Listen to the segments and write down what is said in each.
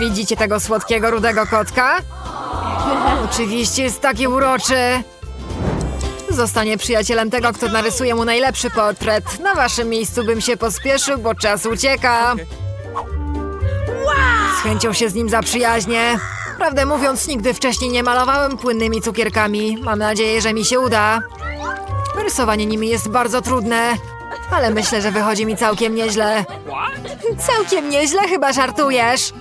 Widzicie tego słodkiego, rudego kotka? Oczywiście jest taki uroczy. Zostanie przyjacielem tego, kto narysuje mu najlepszy portret. Na waszym miejscu bym się pospieszył, bo czas ucieka. Z chęcią się z nim zaprzyjaźnię. Prawdę mówiąc, nigdy wcześniej nie malowałem płynnymi cukierkami. Mam nadzieję, że mi się uda. Rysowanie nimi jest bardzo trudne, ale myślę, że wychodzi mi całkiem nieźle. Całkiem nieźle, chyba żartujesz.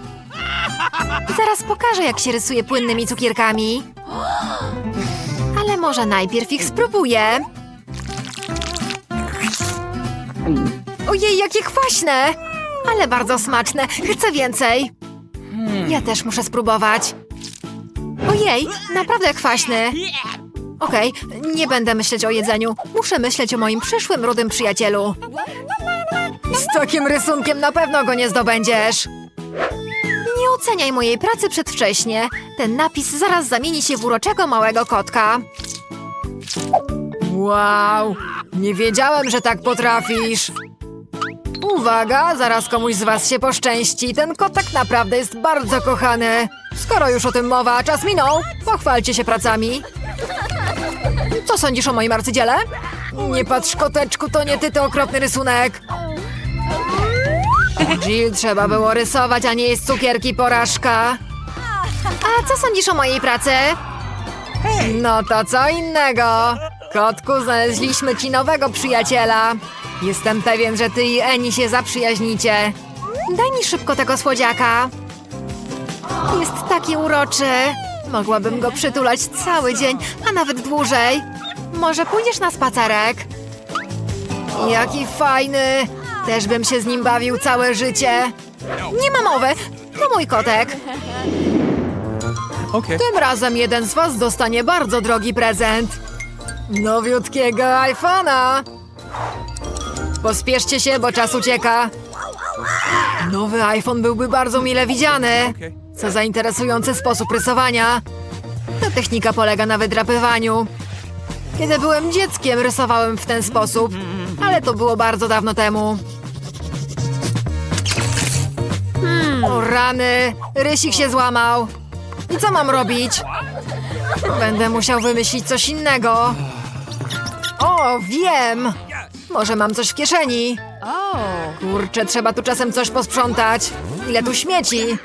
Zaraz pokażę, jak się rysuje płynnymi cukierkami. Ale może najpierw ich spróbuję. Ojej, jakie kwaśne! Ale bardzo smaczne. Chcę więcej. Ja też muszę spróbować. Ojej, naprawdę kwaśny. Okej, nie będę myśleć o jedzeniu. Muszę myśleć o moim przyszłym rudym przyjacielu. Z takim rysunkiem na pewno go nie zdobędziesz. Oceniaj mojej pracy przedwcześnie. Ten napis zaraz zamieni się w uroczego małego kotka. Wow, nie wiedziałem, że tak potrafisz. Uwaga, zaraz komuś z was się poszczęści. Ten kotek naprawdę jest bardzo kochany. Skoro już o tym mowa, czas minął. Pochwalcie się pracami. Co sądzisz o moim arcydziele? Nie patrz, koteczku, to nie ty, to okropny rysunek. Jill, trzeba było rysować, a nie jest cukierki porażka. A co sądzisz o mojej pracy? No to co innego. Kotku, znaleźliśmy ci nowego przyjaciela. Jestem pewien, że ty i Eni się zaprzyjaźnicie. Daj mi szybko tego słodziaka. Jest taki uroczy. Mogłabym go przytulać cały dzień, a nawet dłużej. Może pójdziesz na spacerek? Jaki fajny! Też bym się z nim bawił całe życie. Nie ma mowy, to mój kotek. Okay. Tym razem jeden z was dostanie bardzo drogi prezent. Nowiutkiego iPhone'a. Pospieszcie się, bo czas ucieka. Nowy iPhone byłby bardzo mile widziany. Co za interesujący sposób rysowania. Ta technika polega na wydrapywaniu. Kiedy byłem dzieckiem, rysowałem w ten sposób, ale to było bardzo dawno temu. O rany, rysik się złamał. I co mam robić? Będę musiał wymyślić coś innego. O, wiem! Może mam coś w kieszeni. Kurczę, trzeba tu czasem coś posprzątać. Ile tu śmieci?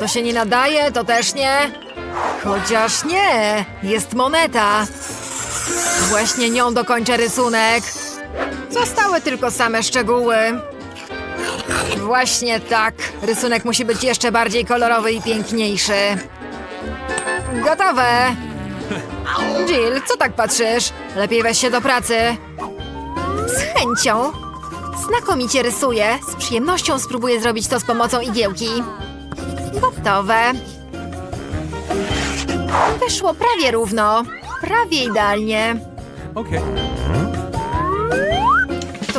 To się nie nadaje, to też nie. Chociaż nie, jest moneta. Właśnie nią dokończę rysunek. Zostały tylko same szczegóły. Właśnie tak. Rysunek musi być jeszcze bardziej kolorowy i piękniejszy. Gotowe! Jill, co tak patrzysz? Lepiej weź się do pracy. Z chęcią. Znakomicie rysuję. Z przyjemnością spróbuję zrobić to z pomocą igiełki. Gotowe. Wyszło prawie równo. Prawie idealnie. Okay.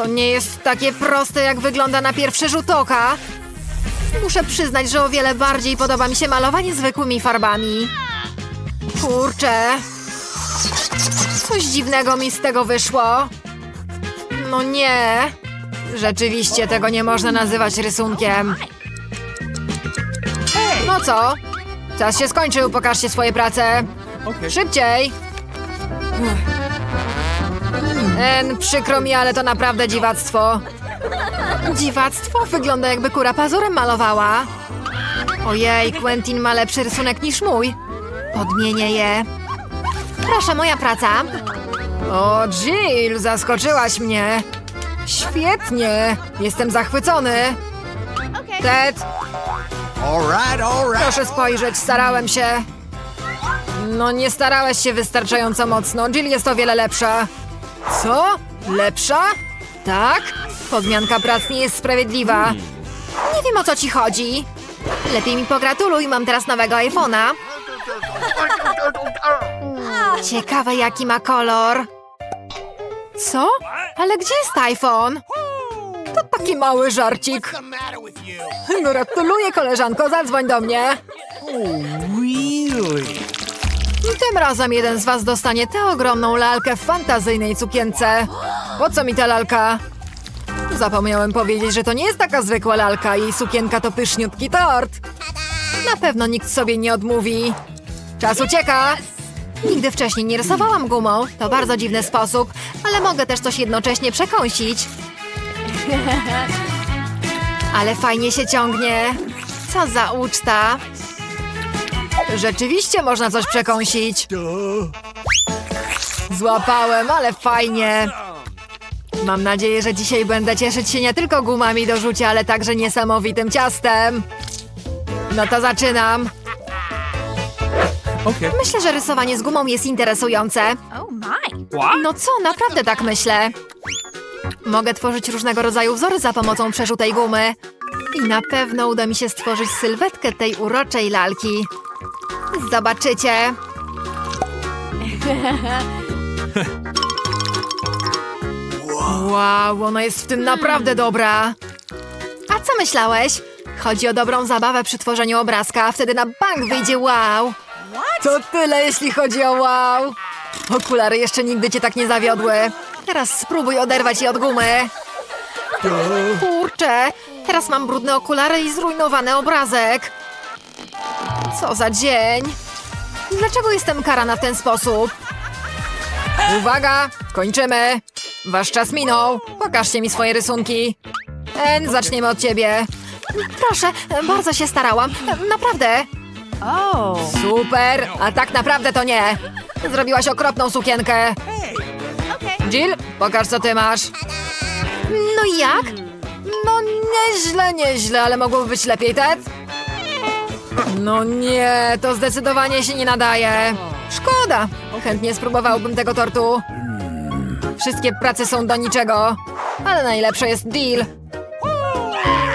To nie jest takie proste, jak wygląda na pierwszy rzut oka. Muszę przyznać, że o wiele bardziej podoba mi się malowanie zwykłymi farbami. Kurczę. Coś dziwnego mi z tego wyszło. No nie. Rzeczywiście tego nie można nazywać rysunkiem. No co? Czas się skończył, pokażcie swoje prace. Szybciej! En, przykro mi, ale to naprawdę dziwactwo. Dziwactwo? Wygląda jakby kura pazurem malowała. Ojej, Quentin ma lepszy rysunek niż mój. Podmienię je. Proszę, moja praca. O, Jill, zaskoczyłaś mnie. Świetnie, jestem zachwycony. Ted. Proszę spojrzeć, starałem się. No nie starałeś się wystarczająco mocno. Jill jest o wiele lepsza. Co? Lepsza? Tak? Podmianka prac nie jest sprawiedliwa. Nie wiem o co ci chodzi. Lepiej mi pogratuluj, mam teraz nowego iPhone'a. Ciekawe jaki ma kolor. Co? Ale gdzie jest iPhone? To taki mały żarcik. Gratuluję koleżanko, zadzwoń do mnie. I tym razem jeden z was dostanie tę ogromną lalkę w fantazyjnej cukience. Po co mi ta lalka? Zapomniałem powiedzieć, że to nie jest taka zwykła lalka. Jej sukienka to pyszniutki tort. Na pewno nikt sobie nie odmówi. Czas ucieka. Nigdy wcześniej nie rysowałam gumą. To bardzo dziwny sposób, ale mogę też coś jednocześnie przekąsić. Ale fajnie się ciągnie. Co za uczta. Rzeczywiście można coś przekąsić. Złapałem, ale fajnie. Mam nadzieję, że dzisiaj będę cieszyć się nie tylko gumami do rzucia, ale także niesamowitym ciastem. No to zaczynam. Okay. Myślę, że rysowanie z gumą jest interesujące. Oh. No co, naprawdę tak myślę. Mogę tworzyć różnego rodzaju wzory za pomocą przerzutej gumy. I na pewno uda mi się stworzyć sylwetkę tej uroczej lalki. Zobaczycie. Wow, ona jest w tym naprawdę dobra. A co myślałeś? Chodzi o dobrą zabawę przy tworzeniu obrazka, a wtedy na bank wyjdzie wow. To tyle, jeśli chodzi o wow. Okulary jeszcze nigdy cię tak nie zawiodły. Teraz spróbuj oderwać je od gumy. Kurczę, teraz mam brudne okulary i zrujnowany obrazek. Co za dzień. Dlaczego jestem karana w ten sposób? Uwaga, kończymy. Wasz czas minął. Pokażcie mi swoje rysunki. En, zaczniemy od ciebie. Proszę, bardzo się starałam. Naprawdę. Super, a tak naprawdę to nie. Zrobiłaś okropną sukienkę. Jill, pokaż co ty masz. No i jak? No nieźle, nieźle, ale mogłoby być lepiej, Ted? No nie, to zdecydowanie się nie nadaje. Szkoda. Chętnie spróbowałbym tego tortu. Wszystkie prace są do niczego, ale najlepsze jest deal.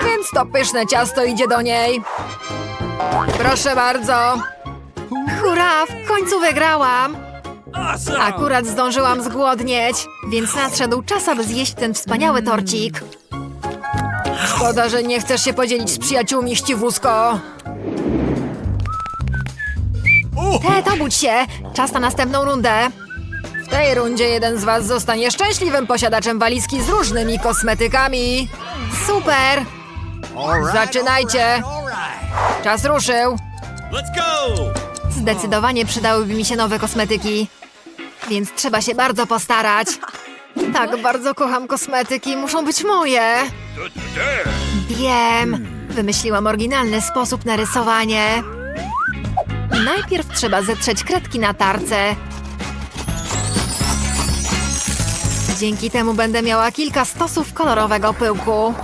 Więc to pyszne ciasto idzie do niej. Proszę bardzo. Hurra, w końcu wygrałam. Akurat zdążyłam zgłodnieć, więc nadszedł czas, aby zjeść ten wspaniały torcik. Szkoda, że nie chcesz się podzielić z przyjaciółmi, ściwusko. Ted, obudź się! Czas na następną rundę. W tej rundzie jeden z was zostanie szczęśliwym posiadaczem walizki z różnymi kosmetykami. Super! Zaczynajcie. Czas ruszył. Zdecydowanie przydałyby mi się nowe kosmetyki. Więc trzeba się bardzo postarać. Tak, bardzo kocham kosmetyki, muszą być moje. Wiem, wymyśliłam oryginalny sposób na rysowanie. Najpierw trzeba zetrzeć kredki na tarce. Dzięki temu będę miała kilka stosów kolorowego pyłku.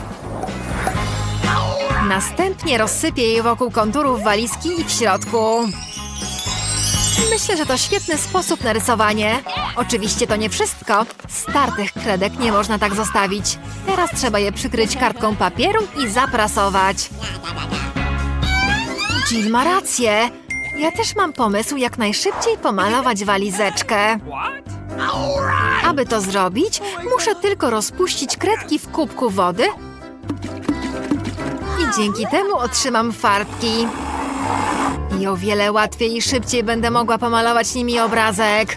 Następnie rozsypię je wokół konturów walizki i w środku. Myślę, że to świetny sposób na rysowanie. Oczywiście to nie wszystko. Startych kredek nie można tak zostawić. Teraz trzeba je przykryć kartką papieru i zaprasować. Jill ma rację. Ja też mam pomysł, jak najszybciej pomalować walizeczkę. Aby to zrobić, muszę tylko rozpuścić kredki w kubku wody i dzięki temu otrzymam farbki. I o wiele łatwiej i szybciej będę mogła pomalować nimi obrazek.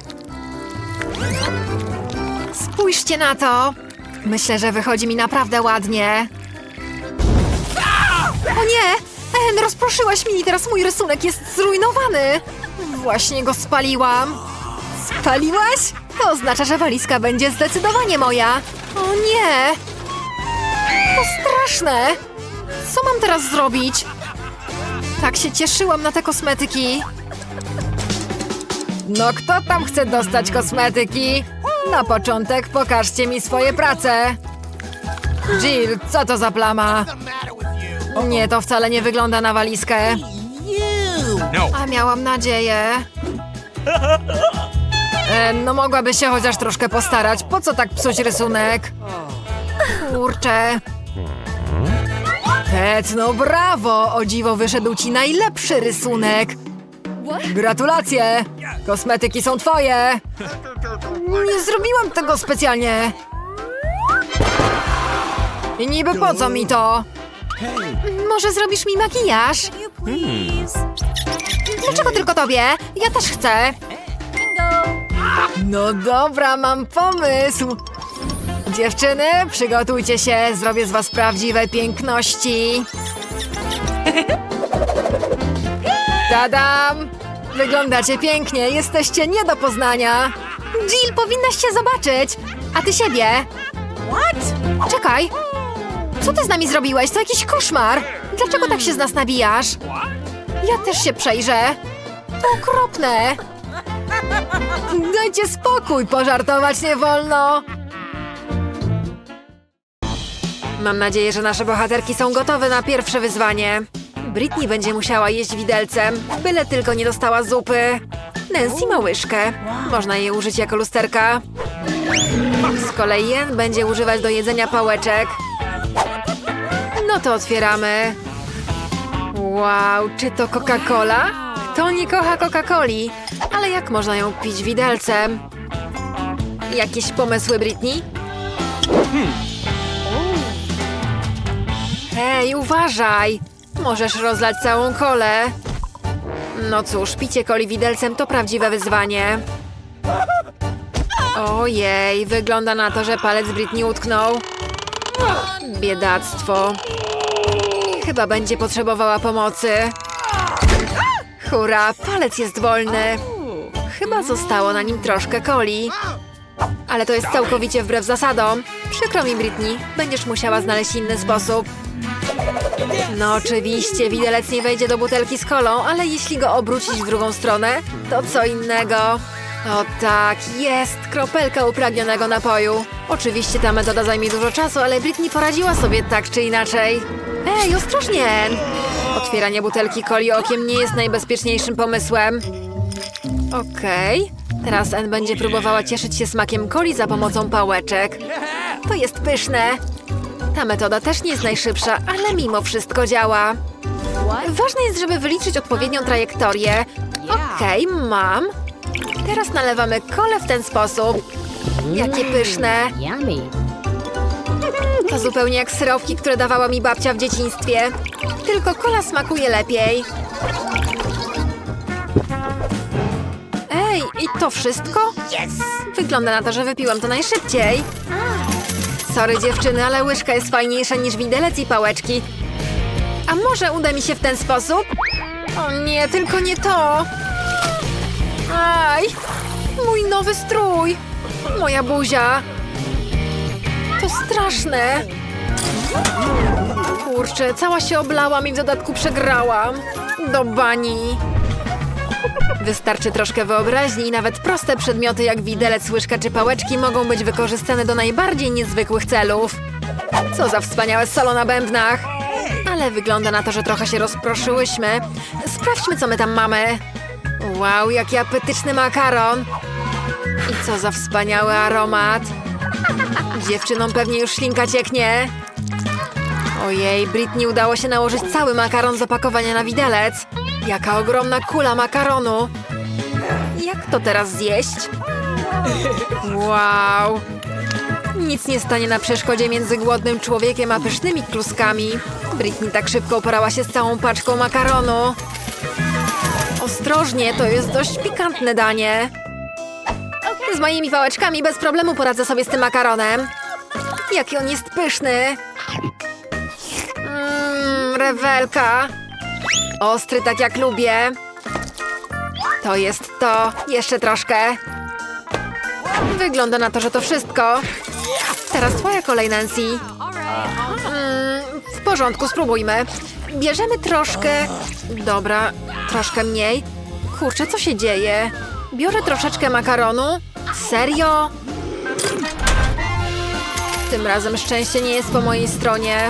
Spójrzcie na to! Myślę, że wychodzi mi naprawdę ładnie. O nie! En, rozproszyłaś mi i teraz mój rysunek jest zrujnowany! Właśnie go spaliłam. Spaliłaś? To oznacza, że walizka będzie zdecydowanie moja. O nie! To straszne! Co mam teraz zrobić? Tak się cieszyłam na te kosmetyki. No kto tam chce dostać kosmetyki? Na początek pokażcie mi swoje prace. Jill, co to za plama? Nie, to wcale nie wygląda na walizkę. No. A miałam nadzieję. E, no mogłaby się chociaż troszkę postarać. Po co tak psuć rysunek? Kurczę. Ted, no brawo! O dziwo wyszedł ci najlepszy rysunek. Gratulacje! Kosmetyki są twoje! Nie zrobiłam tego specjalnie. I niby po co mi to? Może zrobisz mi makijaż? Please. Dlaczego tylko tobie? Ja też chcę. No dobra, mam pomysł. Dziewczyny, przygotujcie się, zrobię z was prawdziwe piękności. Tadam! Wyglądacie pięknie, jesteście nie do poznania. Jill, powinnaś się zobaczyć. A ty siebie. What? Czekaj. Co ty z nami zrobiłeś? To jakiś koszmar. Dlaczego tak się z nas nabijasz? Ja też się przejrzę. To okropne. Dajcie spokój, pożartować nie wolno. Mam nadzieję, że nasze bohaterki są gotowe na pierwsze wyzwanie. Britney będzie musiała jeść widelcem, byle tylko nie dostała zupy. Nancy ma łyżkę. Można jej użyć jako lusterka. Z kolei Jen będzie używać do jedzenia pałeczek. No to otwieramy. Wow, czy to Coca-Cola? Kto nie kocha Coca-Coli? Ale jak można ją pić widelcem? Jakieś pomysły, Britney? Hej, uważaj! Możesz rozlać całą kolę. No cóż, picie coli widelcem to prawdziwe wyzwanie. Ojej, wygląda na to, że palec Britney utknął. Biedactwo. Chyba będzie potrzebowała pomocy. Hurra, palec jest wolny. Chyba zostało na nim troszkę coli. Ale to jest całkowicie wbrew zasadom. Przykro mi, Britney. Będziesz musiała znaleźć inny sposób. No oczywiście, widelec nie wejdzie do butelki z kolą, ale jeśli go obrócić w drugą stronę, to co innego. O tak, jest kropelka upragnionego napoju. Oczywiście ta metoda zajmie dużo czasu, ale Britney poradziła sobie tak czy inaczej. Ej, ostrożnie! Otwieranie butelki coli okiem nie jest najbezpieczniejszym pomysłem. Okej. Teraz En będzie próbowała cieszyć się smakiem coli za pomocą pałeczek. To jest pyszne. Ta metoda też nie jest najszybsza, ale mimo wszystko działa. Ważne jest, żeby wyliczyć odpowiednią trajektorię. Okej, mam. Teraz nalewamy kole w ten sposób. Jakie pyszne. Yummy. To zupełnie jak syropki, które dawała mi babcia w dzieciństwie. Tylko kola smakuje lepiej. Ej, i to wszystko? Yes! Wygląda na to, że wypiłam to najszybciej. Sorry dziewczyny, ale łyżka jest fajniejsza niż widelec i pałeczki. A może uda mi się w ten sposób? O nie, tylko nie to! Aj! Mój nowy strój! Moja buzia! To straszne! Kurczę, cała się oblałam i w dodatku przegrałam. Do bani. Wystarczy troszkę wyobraźni i nawet proste przedmioty jak widelec, łyżka czy pałeczki mogą być wykorzystane do najbardziej niezwykłych celów. Co za wspaniałe solo na bębnach! Ale wygląda na to, że trochę się rozproszyłyśmy. Sprawdźmy, co my tam mamy. Wow, jaki apetyczny makaron! I co za wspaniały aromat! Dziewczynom pewnie już ślinka cieknie. Ojej, Britney udało się nałożyć cały makaron z opakowania na widelec. Jaka ogromna kula makaronu. Jak to teraz zjeść? Wow. Nic nie stanie na przeszkodzie między głodnym człowiekiem a pysznymi kluskami. Britney tak szybko uporała się z całą paczką makaronu. Ostrożnie, to jest dość pikantne danie. Z moimi wałeczkami bez problemu poradzę sobie z tym makaronem. Jaki on jest pyszny. Mmm, rewelka. Ostry tak jak lubię. To jest to. Jeszcze troszkę. Wygląda na to, że to wszystko. Teraz twoja kolej, Nancy. Mm, w porządku, spróbujmy. Bierzemy troszkę... Dobra, troszkę mniej. Kurczę, co się dzieje? Biorę troszeczkę makaronu. Serio? Tym razem szczęście nie jest po mojej stronie.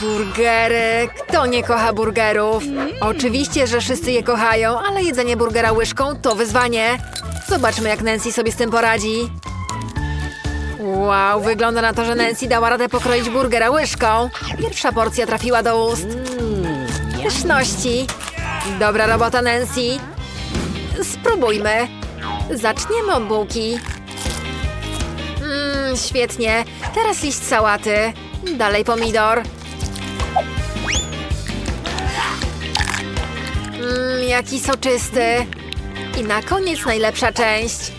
Burgery. Kto nie kocha burgerów? Oczywiście, że wszyscy je kochają, ale jedzenie burgera łyżką to wyzwanie. Zobaczmy, jak Nancy sobie z tym poradzi. Wow, wygląda na to, że Nancy dała radę pokroić burgera łyżką. Pierwsza porcja trafiła do ust. Pyszności. Dobra robota, Nancy. Spróbujmy. Zaczniemy od bułki. Mmm, świetnie. Teraz liść sałaty. Dalej pomidor. Mmm, jaki soczysty. I na koniec najlepsza część.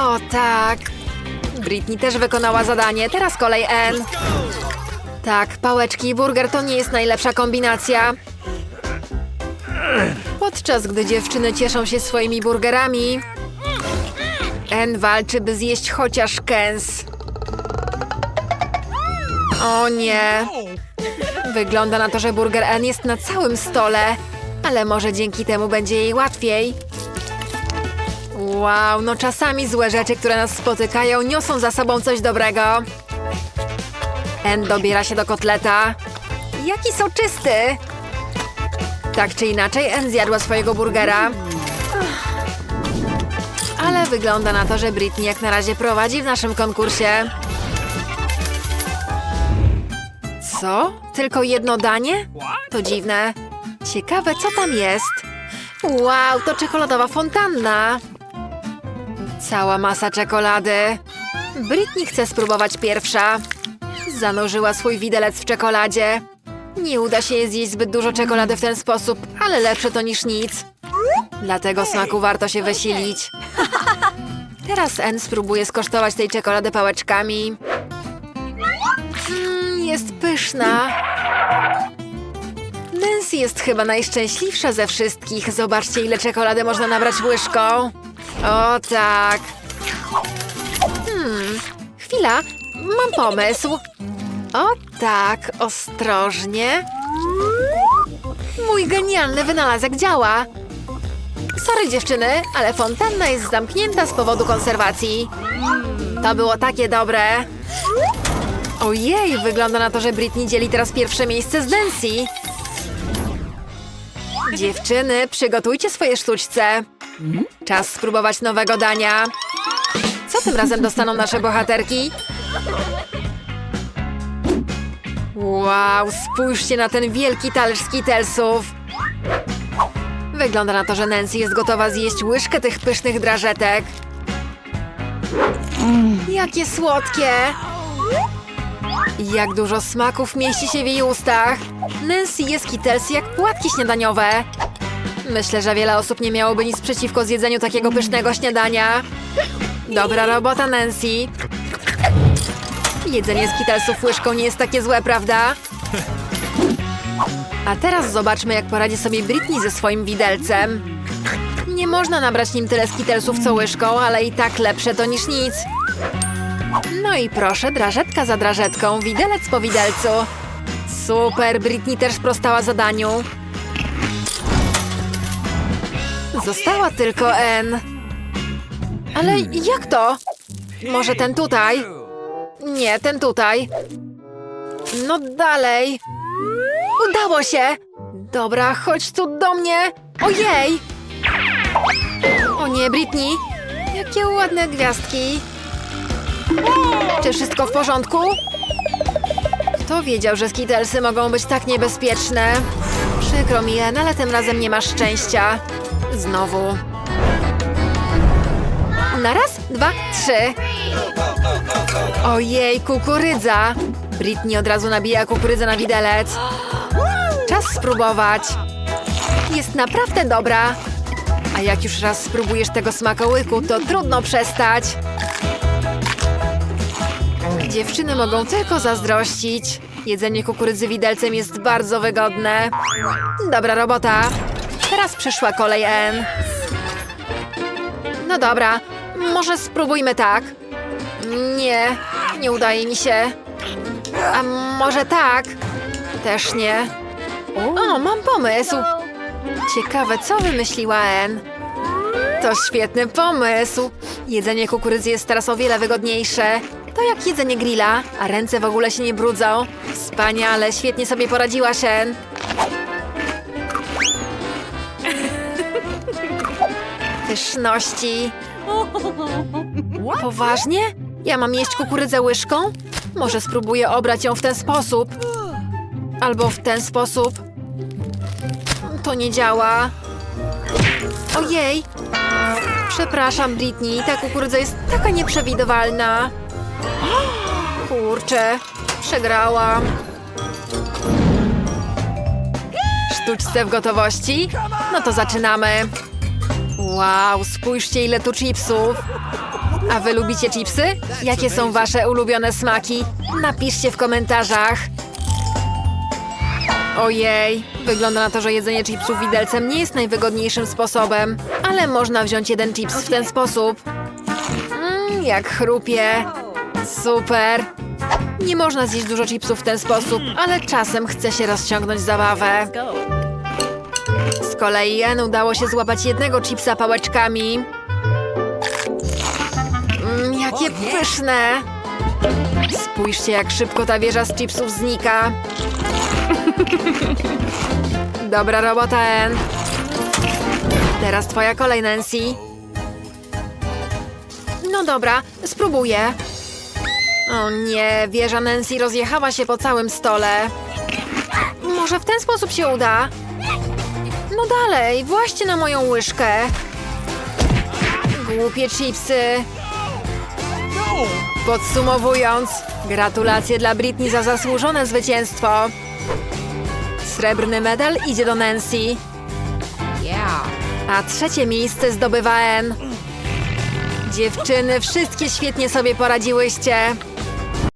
O tak. Britney też wykonała zadanie. Teraz kolej N. Tak, pałeczki i burger to nie jest najlepsza kombinacja. Podczas gdy dziewczyny cieszą się swoimi burgerami, En walczy, by zjeść chociaż kęs. O nie! Wygląda na to, że burger N jest na całym stole, ale może dzięki temu będzie jej łatwiej. Wow, no czasami złe rzeczy, które nas spotykają, niosą za sobą coś dobrego. En dobiera się do kotleta. Jaki soczysty! Tak czy inaczej, En zjadła swojego burgera. Ale wygląda na to, że Britney jak na razie prowadzi w naszym konkursie. Co? Tylko jedno danie? To dziwne. Ciekawe, co tam jest. Wow, to czekoladowa fontanna. Cała masa czekolady. Britney chce spróbować pierwsza. Zanurzyła swój widelec w czekoladzie. Nie uda się jej zjeść zbyt dużo czekolady w ten sposób, ale lepsze to niż nic. Dlatego smaku warto się wysilić. Teraz En spróbuje skosztować tej czekolady pałeczkami. Mm, jest pyszna. Nancy jest chyba najszczęśliwsza ze wszystkich. Zobaczcie, ile czekolady można nabrać łyżką. O tak. Hmm, chwila, mam pomysł. O tak, ostrożnie. Mój genialny wynalazek działa. Sorry dziewczyny, ale fontanna jest zamknięta z powodu konserwacji. To było takie dobre. Ojej, wygląda na to, że Britney dzieli teraz pierwsze miejsce z Nancy. Dziewczyny, przygotujcie swoje sztućce. Czas spróbować nowego dania. Co tym razem dostaną nasze bohaterki? Wow, spójrzcie na ten wielki talerz skitelsów. Wygląda na to, że Nancy jest gotowa zjeść łyżkę tych pysznych drażetek. Jakie słodkie! Jak dużo smaków mieści się w jej ustach. Nancy je skitelsy jak płatki śniadaniowe. Myślę, że wiele osób nie miałoby nic przeciwko zjedzeniu takiego pysznego śniadania. Dobra robota, Nancy. Jedzenie skitelsów łyżką nie jest takie złe, prawda? A teraz zobaczmy, jak poradzi sobie Britney ze swoim widelcem. Nie można nabrać nim tyle skitelsów co łyżką, ale i tak lepsze to niż nic. No i proszę, drażetka za drażetką, widelec po widelcu. Super, Britney też sprostała zadaniu. Została tylko N. Ale jak to? Może ten tutaj? Nie, ten tutaj. No dalej. Udało się! Dobra, chodź tu do mnie! Ojej! O nie, Britney! Jakie ładne gwiazdki! Czy wszystko w porządku? Kto wiedział, że skitelsy mogą być tak niebezpieczne? Przykro mi, Jen, ale tym razem nie masz szczęścia. Znowu. Na raz, dwa, trzy. Ojej, kukurydza! Britney od razu nabija kukurydzę na widelec. Czas spróbować. Jest naprawdę dobra. A jak już raz spróbujesz tego smakołyku, to trudno przestać. Dziewczyny mogą tylko zazdrościć. Jedzenie kukurydzy widelcem jest bardzo wygodne. Dobra robota. Teraz przyszła kolej N. No dobra, może spróbujmy tak. Nie, nie udaje mi się. A może tak? Też nie. O, mam pomysł. Ciekawe, co wymyśliła En. To świetny pomysł. Jedzenie kukurydzy jest teraz o wiele wygodniejsze. To jak jedzenie grilla, a ręce w ogóle się nie brudzą. Wspaniale, świetnie sobie poradziła Shen. Pyszności. Poważnie? Ja mam jeść kukurydzę łyżką? Może spróbuję obrać ją w ten sposób. Albo w ten sposób. To nie działa. Ojej! Przepraszam, Britney, ta kukurydza jest taka nieprzewidywalna. Kurczę, przegrałam. Sztuczce w gotowości? No to zaczynamy. Wow, spójrzcie ile tu chipsów. A wy lubicie chipsy? Jakie są wasze ulubione smaki? Napiszcie w komentarzach. Ojej, wygląda na to, że jedzenie chipsów widelcem nie jest najwygodniejszym sposobem, ale można wziąć jeden chips w ten sposób. Mmm, jak chrupie. Super. Nie można zjeść dużo chipsów w ten sposób, ale czasem chce się rozciągnąć zabawę. Kolei Jen udało się złapać jednego chipsa pałeczkami. Mm, jakie pyszne! Spójrzcie, jak szybko ta wieża z chipsów znika. Dobra robota, En. Teraz twoja kolej, Nancy. No dobra, spróbuję. O nie, wieża Nancy rozjechała się po całym stole. Może w ten sposób się uda? No dalej, właśnie na moją łyżkę. Głupie chipsy. Podsumowując, gratulacje dla Britney za zasłużone zwycięstwo. Srebrny medal idzie do Nancy, a trzecie miejsce zdobywa Ann. Dziewczyny, wszystkie świetnie sobie poradziłyście.